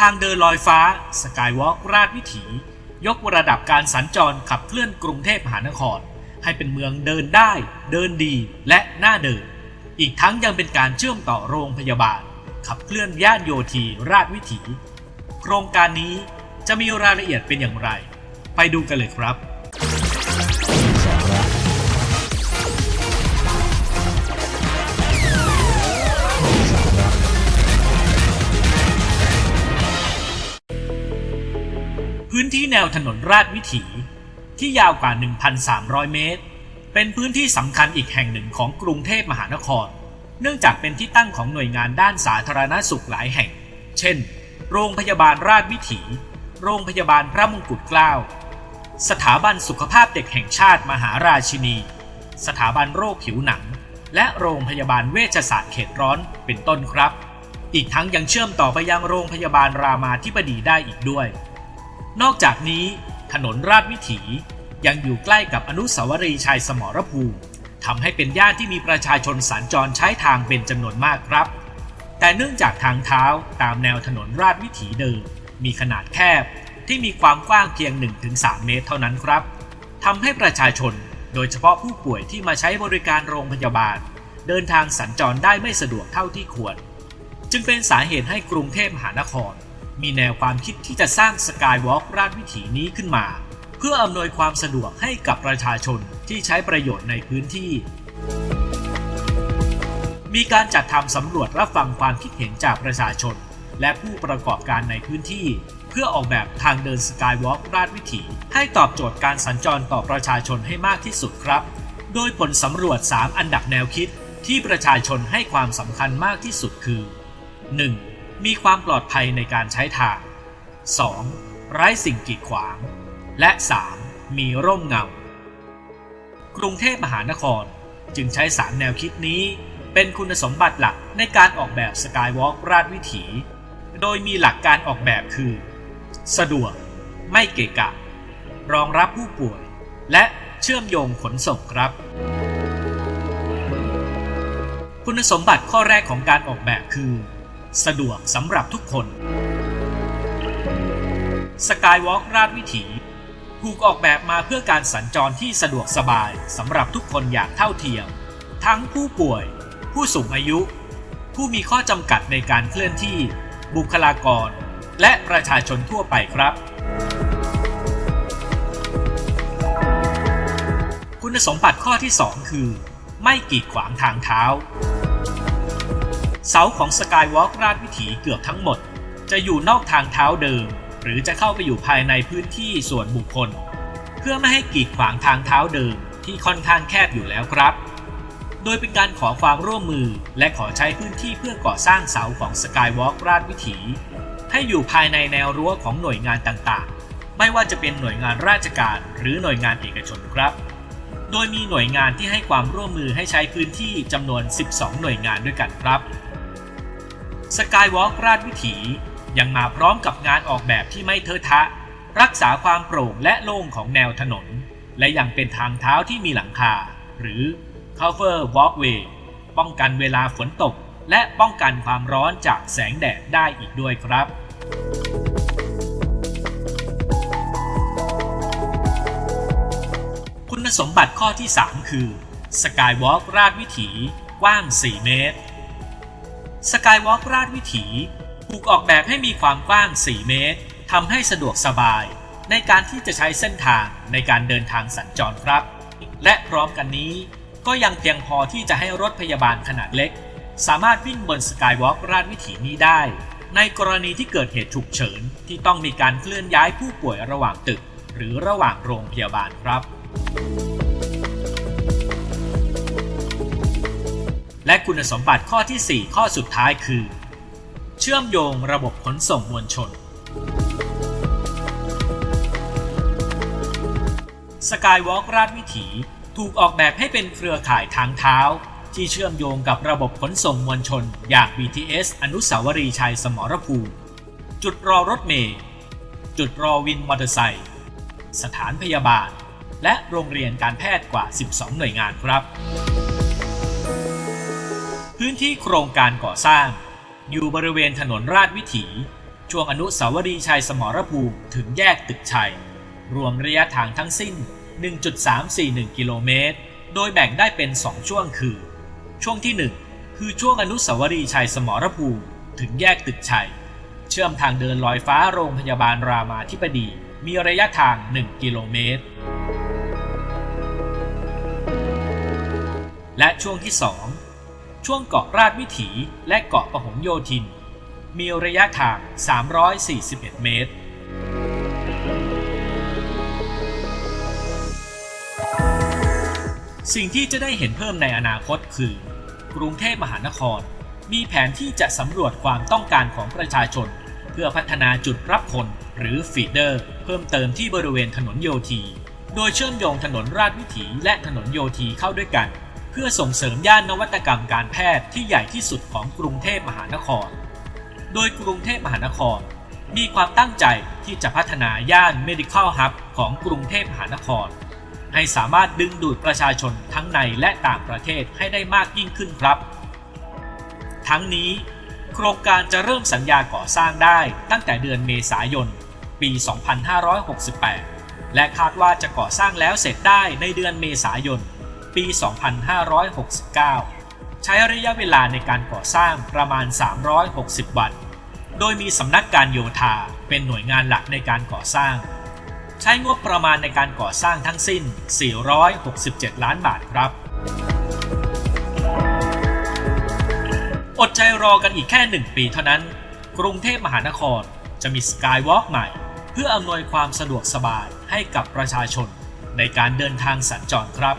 ทางเดินลอยฟ้าสกายวอล์กราชวิถี ยกระดับการสัญจรขับเคลื่อนกรุงเทพมหานคร ให้เป็นเมืองเดินได้ เดินดีและน่าเดิน อีกทั้งยังเป็นการเชื่อมต่อโรงพยาบาล ขับเคลื่อนย่านโยธีราชวิถี โครงการนี้จะมีรายละเอียดเป็นอย่างไร ไปดูกันเลยครับ พื้นที่แนวถนนราชวิถีที่ยาวกว่า 1,300 เมตร เป็นพื้นที่สำคัญอีกแห่งหนึ่งของกรุงเทพมหานคร เนื่องจากเป็นที่ตั้งของหน่วยงานด้านสาธารณสุขหลายแห่ง เช่น โรงพยาบาลราชวิถี โรงพยาบาลพระมงกุฎเกล้า สถาบันสุขภาพเด็กแห่งชาติมหาราชินี สถาบันโรคผิวหนัง และโรงพยาบาลเวชศาสตร์เขตร้อน เป็นต้นครับ อีกทั้งยังเชื่อมต่อไปยังโรงพยาบาลรามาธิบดีได้อีกด้วย นอกจากนี้ถนนราชวิถียังอยู่ใกล้กับอนุสาวรีย์ชัยสมรภูมิทำให้เป็นย่านที่มีประชาชนสัญจรใช้ทางเป็นจำนวนมากครับ แต่เนื่องจากทางเท้าตามแนวถนนราชวิถีเดิมมีขนาดแคบที่มีความกว้างเพียง 1-3 เมตรเท่านั้นครับทำให้ประชาชนโดยเฉพาะผู้ป่วยที่มาใช้บริการโรงพยาบาล เดินทางสัญจรได้ไม่สะดวกเท่าที่ควร จึงเป็นสาเหตุให้กรุงเทพมหานคร มีแนวความคิดที่จะสร้างสกายวอล์กราชวิถีนี้ขึ้นมา เพื่ออำนวยความสะดวกให้กับประชาชนที่ใช้ประโยชน์ในพื้นที่ มีการจัดทำสำรวจรับฟังความคิดเห็นจากประชาชน และผู้ประกอบการในพื้นที่ เพื่อออกแบบทางเดินสกายวอล์กราชวิถี ให้ตอบโจทย์การสัญจรต่อประชาชนให้มากที่สุดครับ โดยผลสำรวจ 3 อันดับแนวคิดที่ประชาชนให้ความสำคัญมากที่สุดคือ 1. มีความปลอดภัยในการใช้ทาง 2. ไร้สิ่งกีดขวาง และ 3. มีร่มเงา กรุงเทพมหานครจึงใช้สามแนวคิดนี้ เป็นคุณสมบัติหลักในการออกแบบสกายวอล์กราชวิถี โดยมีหลักการออกแบบคือ สะดวก ไม่เกะกะ รองรับผู้ป่วย และเชื่อมโยงขนส่งครับ คุณสมบัติข้อแรกของการออกแบบคือ สะดวกสำหรับทุกคน สกายวอล์กราชวิถีถูกออกแบบมาเพื่อการสัญจรที่สะดวกสบายสำหรับทุกคนอย่างเท่าเทียม ทั้งผู้ป่วย ผู้สูงอายุ ผู้มีข้อจำกัดในการเคลื่อนที่ บุคลากร และประชาชนทั่วไปครับ คุณสมบัติข้อที่ 2 คือ ไม่กีดขวางทางเท้า เสาของสกายวอล์กราชวิถีเกือบทั้งหมด จะอยู่นอกทางเท้าเดิม หรือจะเข้าไปอยู่ภายในพื้นที่ส่วนบุคคล เพื่อไม่ให้กีดขวางทางเท้าเดิมที่ค่อนข้างแคบอยู่แล้วครับ โดยเป็นการขอความร่วมมือและขอใช้พื้นที่เพื่อก่อสร้างเสาของสกายวอล์กราชวิถี ให้อยู่ภายในแนวรั้วของหน่วยงานต่างๆ ไม่ว่าจะเป็นหน่วยงานราชการหรือหน่วยงานเอกชนครับโดยมีหน่วยงานที่ให้ความร่วมมือให้ใช้พื้นที่จำนวน 12 หน่วยงานด้วยกันครับ สกายวอล์กราชวิถี ยังมาพร้อมกับงานออกแบบที่ไม่เทอะทะ รักษาความโปร่งและโล่งของแนวถนน และยังเป็นทางเท้าที่มีหลังคา หรือ cover walkway ป้องกันเวลาฝนตก และป้องกันความร้อนจากแสงแดดได้อีกด้วยครับ คุณสมบัติข้อที่ 3 คือ Skywalk ราชวิถีกว้าง 4 เมตร Skywalk ราชวิถีถูกออกแบบให้มีความกว้าง 4 เมตรทำให้สะดวกสบาย ในการที่จะใช้เส้นทางในการเดินทางสัญจรครับ และพร้อมกันนี้ ก็ยังเพียงพอที่จะให้รถพยาบาลขนาดเล็ก สามารถวิ่งบน Skywalk ราชวิถีนี้ได้ ในกรณีที่เกิดเหตุฉุกเฉิน ที่ต้องมีการเคลื่อนย้ายผู้ป่วยระหว่างตึก หรือระหว่างโรงพยาบาลครับ และคุณสมบัติข้อที่ 4 ข้อสุดท้ายคือ เชื่อมโยงระบบขนส่งมวลชน สกายวอล์กราชวิถีถูกออกแบบให้เป็นเครือข่ายทางเท้า ที่เชื่อมโยงกับระบบขนส่งมวลชน อย่าง BTS อนุสาวรีย์ชัยสมรภูมิ จุดรอรถเมล์จุดรอวินมอเตอร์ไซค์สถานพยาบาล และโรงเรียนการแพทย์กว่า 12 หน่วยงานครับ พื้นที่โครงการก่อสร้าง อยู่บริเวณถนนราชวิถี ช่วงอนุสาวรีย์ชัยสมรภูมิถึงแยกตึกชัย รวมระยะทางทั้งสิ้น 1.341 กิโลเมตร โดยแบ่งได้เป็น 2 ช่วงคือ ช่วงที่ 1 คือช่วงอนุสาวรีย์ชัยสมรภูมิถึงแยกตึกชัย เชื่อมทางเดินลอยฟ้าโรงพยาบาลรามาธิบดี มีระยะทาง 1 กิโลเมตร และช่วงที่ 2 ช่วงเกาะราชวิถีและเกาะปะหงโยธิน มีระยะทาง 341 เมตร สิ่งที่จะได้เห็นเพิ่มในอนาคตคือ กรุงเทพมหานคร มีแผนที่จะสำรวจความต้องการของประชาชน เพื่อพัฒนาจุดรับคนหรือฟีเดอร์ เพิ่มเติมที่บริเวณถนนโยธี โดยเชื่อมโยงถนนราชวิถีและถนนโยธีเข้าด้วยกัน เพื่อส่งเสริมย่านนวัตกรรมการแพทย์ที่ใหญ่ที่สุดของกรุงเทพมหานคร โดยกรุงเทพมหานคร มีความตั้งใจที่จะพัฒนาย่าน Medical Hub ของกรุงเทพมหานคร ให้สามารถดึงดูดประชาชนทั้งในและต่างประเทศให้ได้มากยิ่งขึ้นครับ ทั้งนี้ โครงการจะเริ่มสัญญาก่อสร้างได้ตั้งแต่เดือนเมษายน ปี 2568 และคาดว่าจะก่อสร้างแล้วเสร็จได้ในเดือนเมษายน ปี 2569 ใช้ระยะเวลาในการก่อสร้างประมาณ 360 วัน โดยมีสำนักการโยธาเป็นหน่วยงานหลักในการก่อสร้าง ใช้งบประมาณในการก่อสร้างทั้งสิ้น 467 ล้านบาทครับอดใจรอกันอีกแค่หนึ่งปีเท่านั้น กรุงเทพมหานครจะมีสกายวอล์กใหม่ เพื่ออำนวยความสะดวกสบายให้กับประชาชนในการเดินทางสัญจรครับ